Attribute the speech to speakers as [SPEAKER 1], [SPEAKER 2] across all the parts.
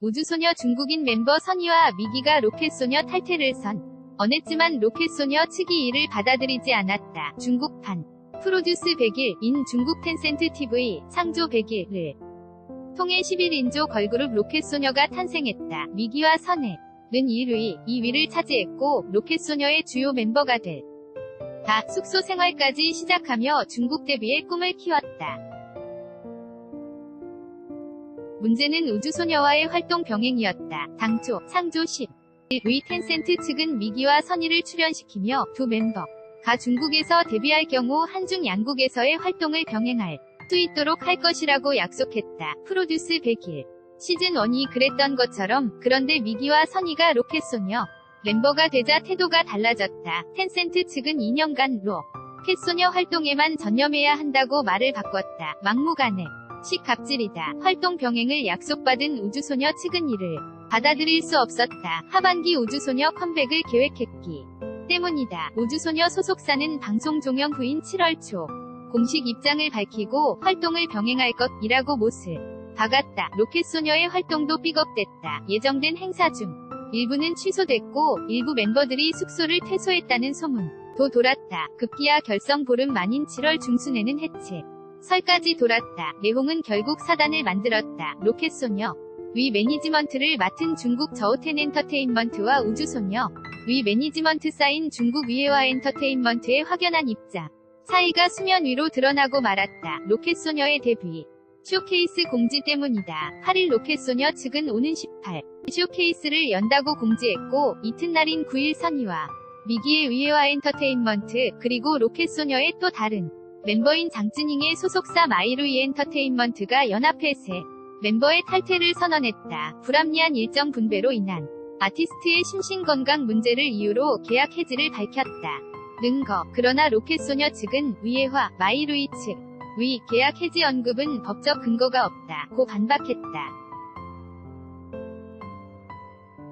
[SPEAKER 1] 우주소녀 중국인 멤버 선희와 미기가 로켓소녀 탈퇴를 선. 언했지만 로켓소녀 측이 이를 받아들이지 않았다. 중국판. 프로듀스 100일 인 중국 텐센트 TV 상조 100일을 통해 11인조 걸그룹 로켓소녀가 탄생했다. 미기와 선혜는 1위, 2위를 차지했고 로켓소녀의 주요 멤버가 될. 다 숙소 생활까지 시작하며 중국 데뷔의 꿈을 키웠다. 문제는 우주소녀와의 활동 병행이었다. 당초 상조 10. 위 텐센트 측은 미기와 선희를 출연시키며 두 멤버가 중국에서 데뷔할 경우 한중 양국에서의 활동을 병행할 수 있도록 할 것이라고 약속했다. 프로듀스 100일. 시즌 1이 그랬던 것처럼 그런데 미기와 선희가 로켓소녀 멤버가 되자 태도가 달라졌다. 텐센트 측은 2년간 로켓소녀 활동에만 전념해야 한다고 말을 바꿨다. 막무가내. 식 갑질이다. 활동 병행을 약속받은 우주소녀 측은 이를 받아들일 수 없었다. 하반기 우주소녀 컴백을 계획했기 때문이다. 우주소녀 소속사는 방송 종영 후인 7월 초 공식 입장을 밝히고 활동을 병행할 것이라고 못을 박았다. 로켓소녀의 활동도 삐걱댔다. 예정된 행사 중 일부는 취소됐고 일부 멤버들이 숙소를 퇴소했다는 소문도 돌았다. 급기야 결성 보름 만인 7월 중순에는 해체 설까지 돌았다. 내홍은 결국 사단을 만들었다. 로켓소녀 위 매니지먼트를 맡은 중국 저우텐 엔터테인먼트와 우주소녀 위 매니지먼트 사인 중국 위에와 엔터테인먼트의 확연한 입장 사이가 수면 위로 드러나고 말았다. 로켓소녀의 데뷔 쇼케이스 공지 때문이다. 8일 로켓소녀 측은 오는 18 쇼케이스를 연다고 공지했고 이튿날인 9일 선희와 미기의 위에와 엔터테인먼트 그리고 로켓소녀의 또 다른 멤버인 장쯔닝의 소속사 마이루이 엔터테인먼트가 연합회세 멤버의 탈퇴를 선언했다. 불합리한 일정 분배로 인한 아티스트의 심신건강 문제를 이유로 계약 해지를 밝혔다. 능거 그러나 로켓소녀 측은 위에화 마이루이 측 위 계약 해지 언급은 법적 근거가 없다. 고 반박했다.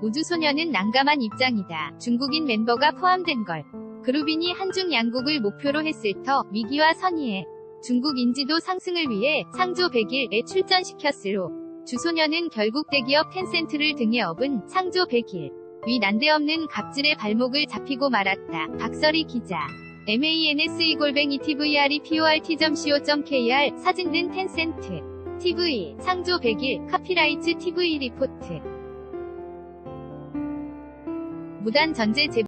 [SPEAKER 1] 우주소녀는 난감한 입장이다. 중국인 멤버가 포함된 걸 그루빈이 한중 양국을 목표로 했을 터 미기와 선희의 중국 인지도 상승을 위해 상조 100일에 출전시켰으로 주소녀는 결국 대기업 텐센트를 등에 업은 상조 100일. 위 난데없는 갑질의 발목을 잡히고 말았다. 박설희 기자. MANSE 골뱅이 TVR이 PORT.co.kr 사진 등 텐센트. TV 상조 100일 카피라이트 TV 리포트. 무단 전제 제